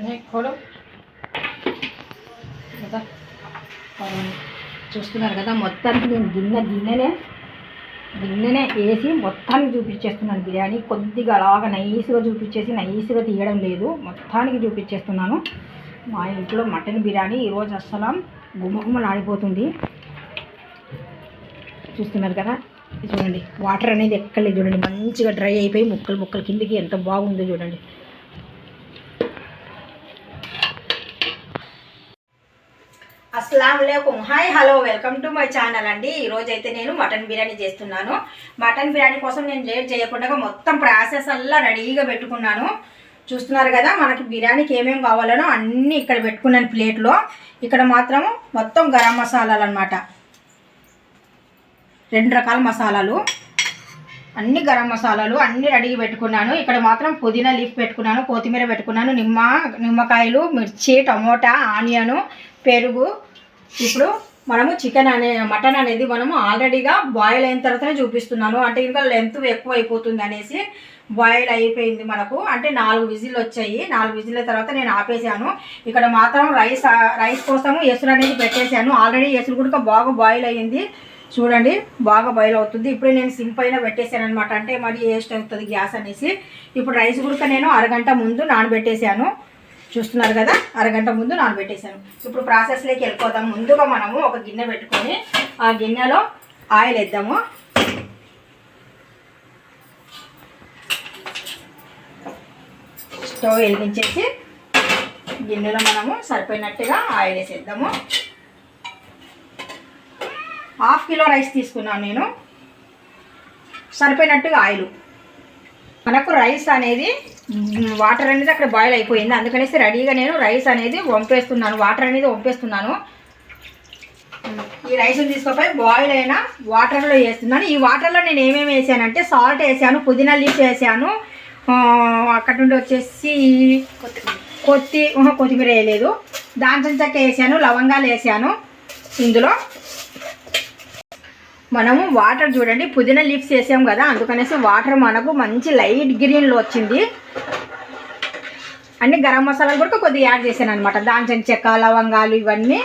नहीं खोलो కదా చూస్తున్నారు కదా మొత్తానికి నేను గిన్నె గిన్నెనే గిన్నెనే వేసి మొత్తానికి చూపించేస్తున్నాను బిర్యానీ కొద్దిగా అలాగ నైస్గా చూపించేసి నైస్గా తీయడం లేదు మొత్తానికి చూపించేస్తున్నాను మా ఇంట్లో మటన్ బిర్యానీ ఈరోజు అస్సలు గుమగుమలాడిపోతుంది చూస్తున్నారు కదా ఇది చూడండి వాటర్ అనేది ఎక్కడ లేదు చూడండి మంచిగా డ్రై అయిపోయి ముక్కలు ముక్కలు కిందికి ఎంత బాగుందో చూడండి అస్సలం hi hello welcome to my channel అండి. ఈరోజు అయితే నేను మటన్ బిర్యానీ చేస్తున్నాను. మటన్ బిర్యానీ కోసం నేను లేట్ చేయకుండా మొత్తం ప్రాసెస్ అల్లా రెడీగా పెట్టుకున్నాను. చూస్తున్నారు కదా మనకి బిర్యానీకి ఏమేమి కావాలనో అన్నీ ఇక్కడ పెట్టుకున్నాను ప్లేట్లో. ఇక్కడ మాత్రం మొత్తం గరం మసాలాలు అనమాట రెండు రకాల మసాలాలు. అన్ని గరం మసాలాలు అన్ని రెడీ పెట్టుకున్నాను. ఇక్కడ మాత్రం పుదీనా లీఫ్ పెట్టుకున్నాను కొత్తిమీర పెట్టుకున్నాను నిమ్మ నిమ్మకాయలు మిర్చి టమోటా ఆనియను పెరుగు ఇప్పుడు మనము చికెన్ అనే మటన్ అనేది మనము ఆల్రెడీగా బాయిల్ అయిన తర్వాతనే చూపిస్తున్నాను. అంటే ఇంకా లెంత్ ఎక్కువ అయిపోతుంది అనేసి బాయిల్ అయిపోయింది మనకు. అంటే నాలుగు విజిల్ వచ్చాయి. నాలుగు విజిల్ తర్వాత నేను ఆపేసాను. ఇక్కడ మాత్రం రైస్ రైస్ కోసము ఎసురు అనేది పెట్టేశాను ఆల్రెడీ ఎసురు కూడా బాగా బాయిల్ అయ్యింది. చూడండి బాగా బాయిల్ అవుతుంది. ఇప్పుడే నేను సిమ్ పైన పెట్టేశాను అనమాట అంటే మరి వేస్ట్ అవుతుంది గ్యాస్ అనేసి. ఇప్పుడు రైస్ కూడా నేను అరగంట ముందు నానబెట్టేశాను. చూస్తున్నారు కదా? అరగంట ముందు నానబెట్టేశాను. ఇప్పుడు ప్రాసెస్లోకి వెళ్ళిపోదాం. ముందుగా మనము ఒక గిన్నె పెట్టుకొని ఆ గిన్నెలో ఆయిల్ వేద్దాము. స్టవ్ వెలిగించేసి గిన్నెలో మనము సరిపోయినట్టుగా ఆయిల్ వేసేద్దాము. హాఫ్ కిలో రైస్ తీసుకున్నాను నేను. సరిపోయినట్టుగా ఆయిల్. మనకు రైస్ అనేది వాటర్ అనేది అక్కడ బాయిల్ అయిపోయింది. అందుకనేసి రెడీగా నేను రైస్ అనేది వంపేస్తున్నాను. వాటర్ అనేది వంపేస్తున్నాను. ఈ రైస్ తీసుకోపోయి బాయిల్ అయిన వాటర్లో వేస్తున్నాను. ఈ వాటర్లో నేను ఏమేమి వేసానంటే సాల్ట్ వేసాను పుదీనా లీఫ్ వేసాను. అక్కడ నుండి వచ్చేసి కొత్తి కొత్తిమీర వేయలేదు. దాంట్లో చెక్క వేసాను లవంగాలు వేసాను. ఇందులో మనము వాటర్ చూడండి పుదీనా లీవ్స్ వేసాం కదా అందుకనేసి వాటర్ మనకు మంచి లైట్ గ్రీన్లో వచ్చింది. అన్ని గరం మసాలాలు కూడా కొద్దిగా యాడ్ చేశాను అనమాట దాల్చిన చెక్క లవంగాలు ఇవన్నీ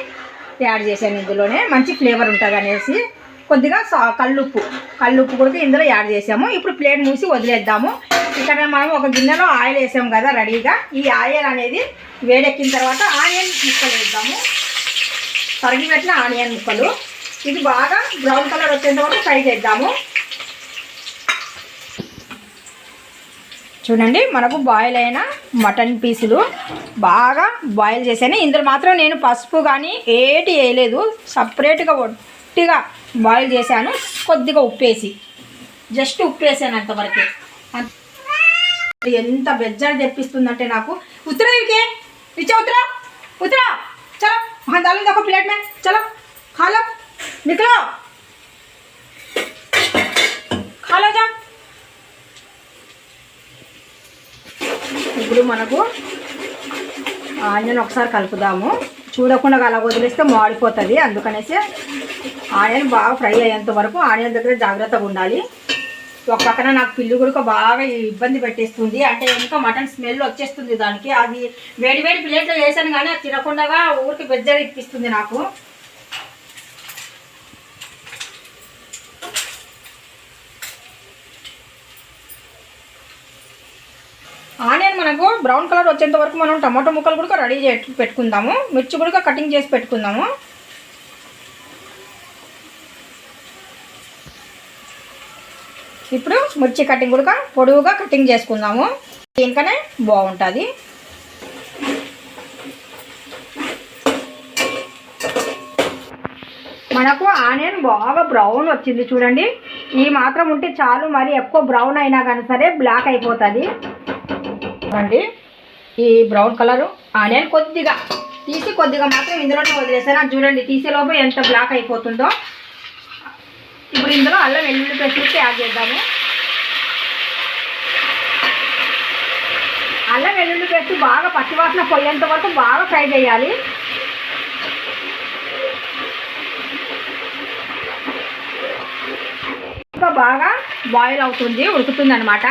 యాడ్ చేశాను ఇందులోనే. మంచి ఫ్లేవర్ ఉంటుంది అనేసి కొద్దిగా సా కల్లుప్పు. కల్లుప్పు కూడా ఇందులో యాడ్ చేసాము ఇప్పుడు ప్లేట్ మూసి వదిలేద్దాము. ఇక్కడ మనం ఒక గిన్నెలో ఆయిల్ వేసాం కదా రెడీగా ఈ ఆయిల్ అనేది వేడెక్కిన తర్వాత ఆనియన్ ముక్కలు వేద్దాము. తరిగి పెట్టిన ఆనియన్ ముక్కలు. ఇది బాగా బ్రౌన్ కలర్ వచ్చేంత వరకు ఫ్రై చేద్దాము. చూడండి మనకు బాయిల్ అయిన మటన్ పీసులు బాగా బాయిల్ చేశాను. ఇందులో మాత్రం నేను పసుపు కానీ ఏటి వేయలేదు. సపరేట్గా ఒట్టిగా బాయిల్ చేశాను. కొద్దిగా ఉప్పేసి జస్ట్ ఉప్పేసాను అంతవరకు. ఎంత బెజ్జాడు తెప్పిస్తుందంటే నాకు. ఉత్తరా ఇకే ఇచ్చా ఉత్తరా? ఉత్తరా? చలో దాని ఒక ప్లేట్ మ్యాన్ చలో హలో निकलो खा लो जा ఇప్పుడు మనకు ఆనియన్ ఒకసారి కలుపుదాము చూడకుండా అలా వదిలేస్తే మాడిపోతుంది అందుకనేసి ఆనియన్ బాగా ఫ్రై అయ్యేంత వరకు ఆనియన్ దగ్గర జాగ్రత్తగా ఉండాలి ఒక పక్కన నాకు పిల్లి గుడక బాగా ఇబ్బంది పెట్టేస్తుంది అంటే ఇంకా మటన్ స్మెల్ వచ్చేస్తుంది దానికి అది వేడి వేడి ప్లేట్లో వేసాను కానీ అది తినకుండా ఊరికి బెజ్జగా ఇప్పిస్తుంది నాకు ఆనియన్ మనకు బ్రౌన్ కలర్ వచ్చేంత వరకు మనం టమాటో ముక్కలు కూడా రెడీ చే పెట్టుకుందాము. మిర్చి కూడా కటింగ్ చేసి పెట్టుకుందాము. ఇప్పుడు మిర్చి కటింగ్ కూడా పొడవుగా కటింగ్ చేసుకుందాము. దీనికనే బాగుంటుంది. మనకు ఆనియన్ బాగా బ్రౌన్ వచ్చింది చూడండి. ఈ మాత్రం ఉంటే చాలు మరి ఎక్కువ బ్రౌన్ అయినా కానీ సరే బ్లాక్ అయిపోతుంది. చూడండి ఈ బ్రౌన్ కలరు. ఆనియన్ కొద్దిగా తీసి కొద్దిగా మాత్రం ఇందులోనే వదిలేసాను చూడండి తీసేలోపు ఎంత బ్లాక్ అయిపోతుందో. ఇప్పుడు ఇందులో అల్లం వెల్లుల్లి పేస్ట్ యాడ్ చేద్దాము. అల్లం వెల్లుల్లి పేస్ట్ బాగా పచ్చివాసన పోయేంత వరకు బాగా ఫ్రై చేయాలి. ఇంకా బాగా బాయిల్ అవుతుంది ఉడుకుతుంది అనమాట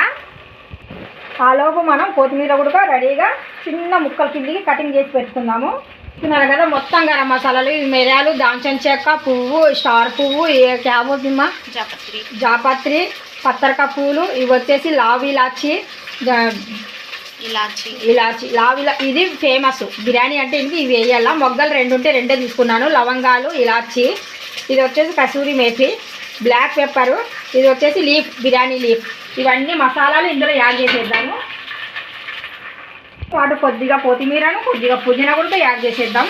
ఆలోపు మనం కొత్తిమీర కూడా రెడీగా చిన్న ముక్కల కిందికి కటింగ్ చేసి పెట్టుకుందాము. చూస్తున్నారు కదా మొత్తం గరం మసాలాలు ఈ మిరియాలు దాల్చిన చెక్క పువ్వు స్టార్ పువ్వు ఏ క్యాబో దిమ్మ జాపత్రి. జాపత్రి పత్తరక పువ్వులు ఇవి వచ్చేసి లావ్ ఇలాచి ఇలాచి. ఇలాచి లావ్ ఇలా ఇది ఫేమస్ బిర్యానీ అంటే ఇది ఇవి వేయాల? మొగ్గలు రెండు ఉంటే రెండే తీసుకున్నాను. లవంగాలు ఇలాచి. ఇది వచ్చేసి కసూరి మేథి బ్లాక్ పెప్పరు. ఇది వచ్చేసి లీఫ్ బిర్యానీ లీఫ్. ఇవన్నీ మసాలాలు ఇందులో యాడ్ చేసేద్దాము. వాటి కొద్దిగా కొత్తిమీరను కొద్దిగా పుదీనా కూడా యాడ్ చేసేద్దాం.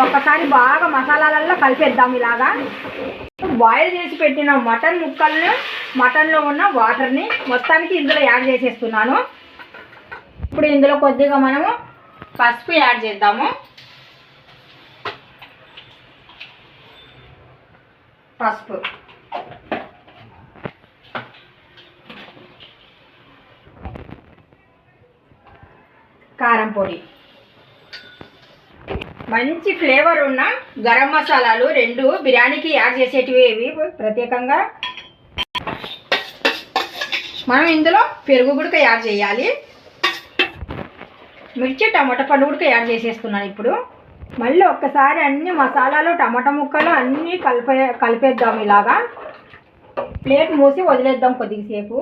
ఒక్కసారి బాగా మసాలాలలో కలిపేద్దాం ఇలాగా. బాయిల్ చేసి పెట్టిన మటన్ ముక్కలను మటన్లో ఉన్న వాటర్ని మొత్తానికి ఇందులో యాడ్ చేసేస్తున్నాను. ఇప్పుడు ఇందులో కొద్దిగా మనము పసుపు యాడ్ చేద్దాము. పసుపు. కారం పొడి. మంచి ఫ్లేవర్ ఉన్న గరం మసాలాలు రెండు బిర్యానీకి యాడ్ చేసేటివి ఇవి ప్రత్యేకంగా మనం ఇందులో పెరుగు గుడక యాడ్ చేయాలి. మిర్చి టమాటా పండు గుడక యాడ్ చేసేస్తున్నాను ఇప్పుడు. మళ్ళీ ఒక్కసారి అన్ని మసాలాలు టమాటా ముక్కలు అన్నీ కలిపే కలిపేద్దాం ఇలాగా. ప్లేట్ మూసి వదిలేద్దాం కొద్దిసేపు.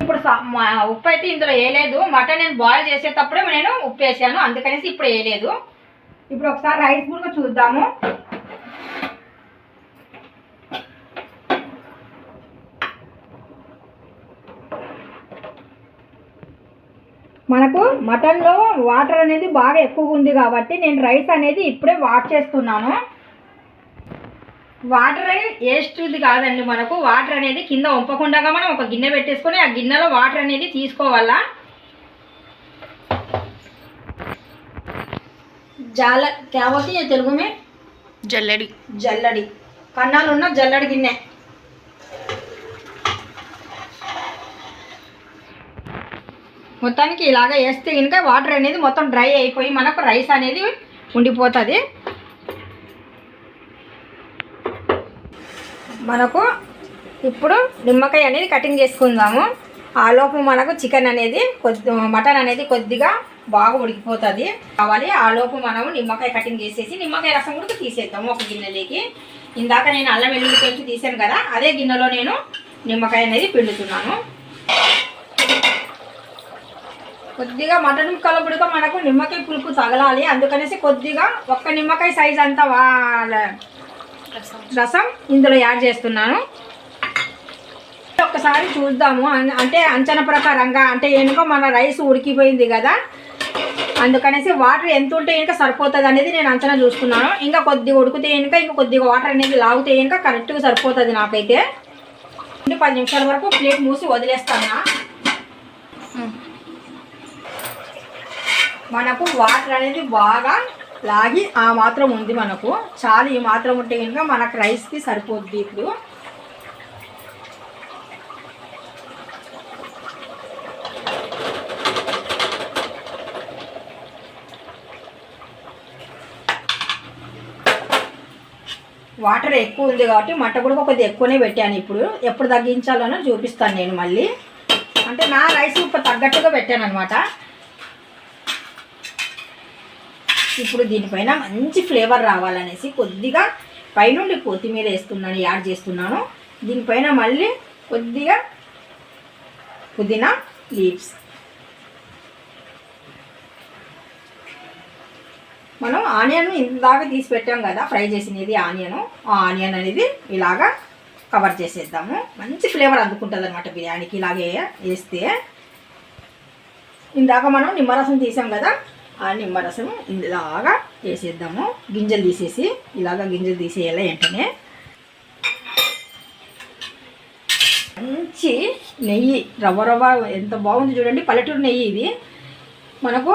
ఇప్పుడు మా- ఉప్పు అయితే ఇందులో వేయలేదు. మటన్ నేను బాయిల్ చేసేటప్పుడే నేను ఉప్పు వేసాను. అందుకనేసి ఇప్పుడు వేయలేదు. ఇప్పుడు ఒకసారి రైస్ కూడా చూద్దాము. మనకు మటన్లో వాటర్ అనేది బాగా ఎక్కువగా ఉంది కాబట్టి నేను రైస్ అనేది ఇప్పుడే వాష్ చేస్తున్నాను. వాటర్ వేస్ట్ది కాదండి మనకు. వాటర్ అనేది కింద వంపకుండా మనం ఒక గిన్నె పెట్టేసుకొని ఆ గిన్నెలో వాటర్ అనేది తీసుకోవాలా? జాల క్యావతి తెలుగు మే? జల్లెడి. జల్లడి. కన్నాలు ఉన్న జల్లడి గిన్నె. మొత్తానికి ఇలాగ వేస్తే కనుక వాటర్ అనేది మొత్తం డ్రై అయిపోయి మనకు రైస్ అనేది ఉండిపోతుంది. మనకు ఇప్పుడు నిమ్మకాయ అనేది కటింగ్ చేసుకుందాము. ఆలోపు మనకు చికెన్ అనేది కొద్ది మటన్ అనేది కొద్దిగా బాగా ఉడికిపోతుంది. కావాలి ఆలోపు మనము నిమ్మకాయ కటింగ్ చేసేసి నిమ్మకాయ రసం కూడా తీసేద్దాము ఒక గిన్నెలోకి. ఇందాక నేను అల్లం వెల్లుల్లి పేస్ట్ తీసాను కదా అదే గిన్నెలో నేను నిమ్మకాయ అనేది పిండుతున్నాను. కొద్దిగా మటన్ ముక్కలు మనకు నిమ్మకాయ పులుపు తగలాలి. అందుకనేసి కొద్దిగా ఒక్క నిమ్మకాయ సైజ్ అంతా వాళ్ళ రసం ఇందులో యాడ్ చేస్తున్నాను. ఒక్కసారి చూద్దాము. అంటే అంచనా ప్రకారంగా అంటే ఎనుక మన రైస్ ఉడికిపోయింది కదా. అందుకనేసి వాటర్ ఎంత ఉంటే ఇంకా సరిపోతుంది అనేది నేను అంచనా చూస్తున్నాను ఇంకా కొద్దిగా ఉడికితే ఇంకా ఇంకా కొద్దిగా వాటర్ అనేది లాగితే ఇంకా కరెక్ట్గా సరిపోతుంది నాకైతే. ఇంటి పది నిమిషాల వరకు ప్లేట్ మూసి వదిలేస్తాను? మనకు వాటర్ అనేది బాగా లాగి ఆ మాత్రం ఉంది మనకు. చాలు ఈ మాత్రం ఉంటే కనుక మనకు రైస్కి సరిపోద్ది ఇప్పుడు. వాటర్ ఎక్కువ ఉంది కాబట్టి మంట కూడా కొద్దిగా ఎక్కువనే పెట్టాను ఇప్పుడు. ఎప్పుడు తగ్గించాలనో చూపిస్తాను నేను మళ్ళీ. అంటే నా రైస్ ఇప్పుడు తగ్గట్టుగా పెట్టాను అనమాట ఇప్పుడు దీనిపైన మంచి ఫ్లేవర్ రావాలనేసి కొద్దిగా పైనుండి కొత్తిమీర వేస్తున్నాను యాడ్ చేస్తున్నాను. దీనిపైన మళ్ళీ కొద్దిగా పుదీనా లీవ్స్. మనం ఆనియన్ ఇందాక తీసి పెట్టాం కదా ఫ్రై చేసినది ఆనియన్. ఆ ఆనియన్ అనేది ఇలాగా కవర్ చేసేద్దాము. మంచి ఫ్లేవర్ అందుకుంటుంది అనమాట బిర్యానీకి ఇలాగే వేస్తే. ఇందాక మనం నిమ్మరసం తీసాం కదా ఆ నిమ్మరసం ఇలాగా వేసేద్దాము. గింజలు తీసేసి ఇలాగా గింజలు తీసేయాలి వెంటనే. మంచి నెయ్యి రవ్వ రవ్వ ఎంత బాగుంది చూడండి. పల్లెటూరు నెయ్యి ఇది. మనకు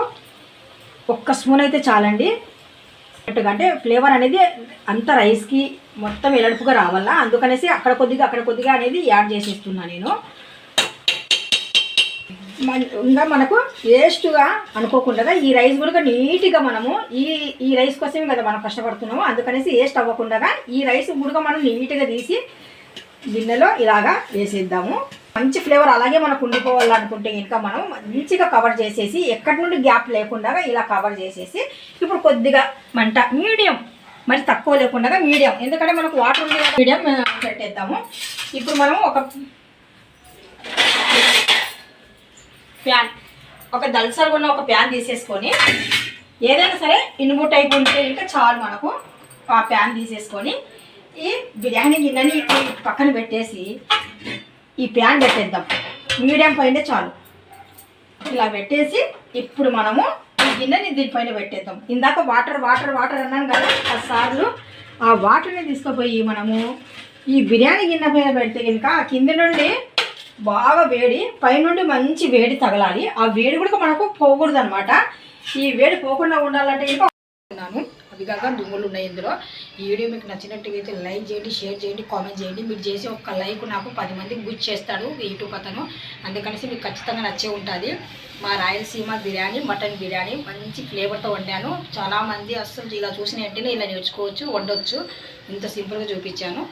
ఒక్క స్పూన్ అయితే చాలండి. అంటే ఫ్లేవర్ అనేది అంత రైస్కి మొత్తం ఎలడుపుగా రావాలా? అందుకనేసి అక్కడ కొద్దిగా అక్కడ కొద్దిగా అనేది యాడ్ చేసేస్తున్నా నేను. ఇంకా మనకు వేస్ట్గా అనుకోకుండా ఈ రైస్ కూడా నీట్గా మనము ఈ ఈ రైస్ కోసమే కదా మనం కష్టపడుతున్నాము. అందుకనేసి వేస్ట్ అవ్వకుండా ఈ రైస్ కూడా మనం నీట్గా తీసి గిన్నెలో ఇలాగా వేసేద్దాము. మంచి ఫ్లేవర్ అలాగే మనకు ఉండిపోవాలనుకుంటే ఇంకా మనం మంచిగా కవర్ చేసేసి ఎక్కడి నుండి గ్యాప్ లేకుండా ఇలా కవర్ చేసేసి ఇప్పుడు కొద్దిగా మంట మీడియం మరి తక్కువ లేకుండా మీడియం. ఎందుకంటే మనకు వాటర్ ఉంది మీడియం పెట్టేద్దాము. ఇప్పుడు మనం ఒక ప్యాన్. ఒక దల్సర్గా ఉన్న ఒక ప్యాన్ తీసేసుకొని ఏదైనా సరే ఇనుము టైప్ ఉంటే ఇంకా చాలు మనకు ఆ ప్యాన్ తీసేసుకొని ఈ బిర్యానీ గిన్నెని పక్కన పెట్టేసి ఈ ప్యాన్ పెట్టేద్దాం. మీడియం పైన చాలు. ఇలా పెట్టేసి ఇప్పుడు మనము ఈ గిన్నెని దీనిపైన పెట్టేద్దాం. ఇందాక వాటర్ వాటర్ వాటర్ అన్నాను కదా సార్లు ఆ వాటర్ని తీసుకుపోయి మనము ఈ బిర్యానీ గిన్నె పైన పెడితే కనుక ఆ కింద నుండి బాగా వేడి పైనుండి మంచి వేడి తగలాలి. ఆ వేడి కూడా మనకు పోకూడదు అనమాట ఈ వేడి పోకుండా ఉండాలంటే ఇంకా ఉన్నాను. అవి కాక దుమ్ములు ఉన్నాయి ఇందులో. ఈ వీడియో మీకు నచ్చినట్టుగా అయితే లైక్ చేయండి షేర్ చేయండి కామెంట్ చేయండి. మీరు చేసి ఒక్క లైక్ నాకు పది మందికి గుర్తు చేస్తాడు యూట్యూబ్ అతను. అందుకనేసి మీకు ఖచ్చితంగా నచ్చే ఉంటుంది. మా రాయలసీమ బిర్యానీ మటన్ బిర్యానీ మంచి ఫ్లేవర్తో వండాను. చాలామంది అస్సలు ఇలా చూసిన వెంటనే ఇలా నేర్చుకోవచ్చు వండొచ్చు. ఇంత సింపుల్గా చూపించాను.